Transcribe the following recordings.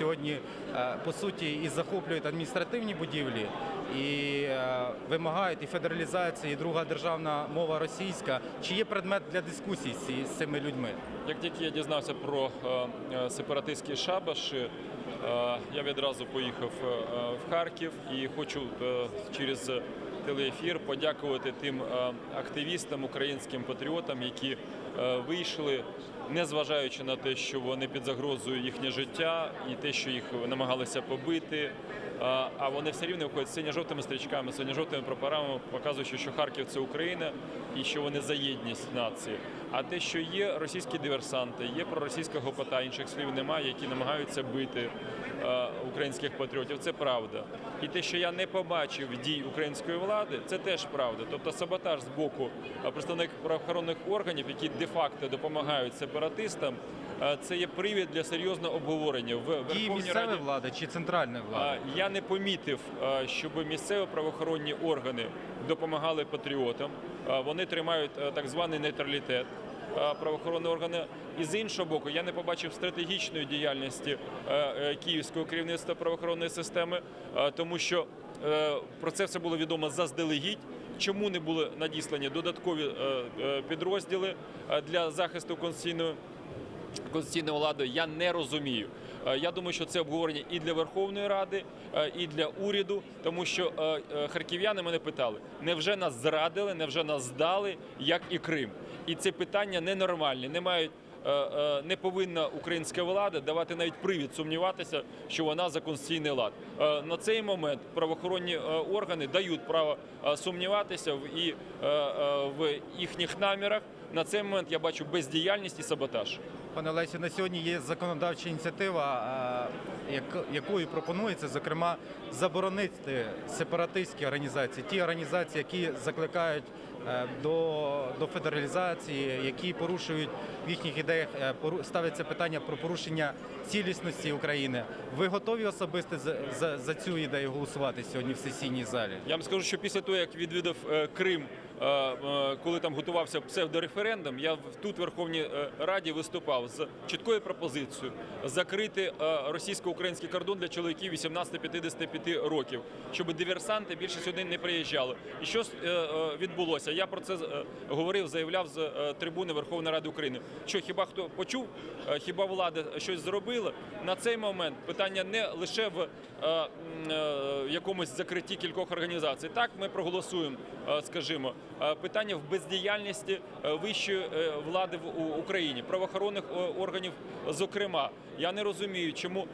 сьогодні е, по суті і захоплюють адміністративні будівлі, і е, вимагають і федералізації, і друга державна мова російська. Чи є предмет для дискусій з цими людьми? Як тільки я дізнався про е, сепаратистські шабаші, я відразу поїхав в Харків і хочу через телеефір подякувати тим активістам, українським патріотам, які вийшли, незважаючи на те, що вони під загрозою їхнє життя і те, що їх намагалися побити. А вони все рівно виходять синьо-жовтими стрічками, синьо-жовтими прапорами, показуючи, що Харків це Україна і що вони за єдність нації. А те, що є російські диверсанти, є проросійська гопота, інших слів немає, які намагаються бити українських патріотів, це правда. І те, що я не побачив дій української влади, це теж правда. Тобто саботаж з боку представників правоохоронних органів, які де-факто допомагають сепаратистам, е, це є привід для серйозного обговорення в Верховній місцевої Раді. влади чи центральної А, влади? Я не помітив, щоб місцеві правоохоронні органи допомагали патріотам. Вони тримають так званий нейтралітет правоохоронні органи. І з іншого боку, я не побачив стратегічної діяльності е, київського керівництва правоохоронної системи, тому що е, про це все було відомо заздалегідь. Чому не були надіслані додаткові е, е, підрозділи е, для захисту конституційної конституційної влади, я не розумію. Я думаю, що це обговорення і для Верховної Ради, і для уряду, тому що харків'яни мене питали: невже нас зрадили, невже нас здали, як і Крим? І це питання ненормальне. Не мають. Е, е, Не повинна українська влада давати навіть привід сумніватися, що вона за конституційний лад. Е, На цей момент правоохоронні органи дають право сумніватися в і в їхніх намірах. На цей момент я бачу бездіяльність і саботаж. Пане Олесю, на сьогодні є законодавча ініціатива, якою пропонується, зокрема, заборонити сепаратистські організації, ті організації, які закликають до, до федералізації, які порушують в їхніх ідеях, е, ставиться питання про порушення цілісності України. Ви готові особисто за, за, за цю ідею голосувати сьогодні в сесійній залі? Я вам скажу, що після того, як відвідав е, Крим, е, е, коли там готувався псевдореферендум, я тут в Верховній е, Раді виступав з чіткою пропозицією закрити е, російсько-український кордон для чоловіків 18-55 років, щоб диверсанти більше сюди не приїжджали. І що е, е, відбулося? Я про це е, говорив, заявляв з е, трибуни Верховної Ради України. Що хіба хто почув? Е, Хіба влада щось зробила? На цей момент питання не лише в якомусь закритті кількох організацій. Так, ми проголосуємо, скажімо, питання в бездіяльності вищої влади в Україні, правоохоронних органів, зокрема. Я не розумію, чому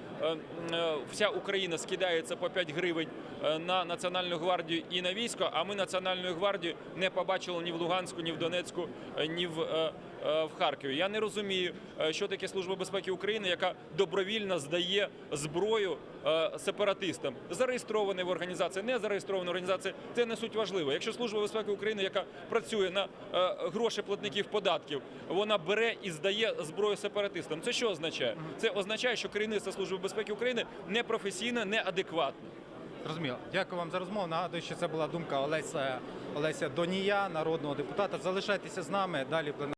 вся Україна скидається по 5 гривень на Національну гвардію і на військо, а ми Національну гвардію не побачили ні в Луганську, ні в Донецьку, е, ні в. е, е, В Харкові я не розумію, е, що таке служба безпеки України, яка добровільно здає зброю сепаратистам. Зареєстровані в організації, не зареєстровані в організації. Це не суть важливо. Якщо служба безпеки України, яка працює на гроші платників податків, вона бере і здає зброю сепаратистам. Це що означає? Це означає, що керівництво служби безпеки України непрофесійне, неадекватне. Зрозуміло. Дякую вам за розмову. Нагадую, що це була думка Олеся Олеся Донія, народного депутата. Залишайтеся з нами. Далі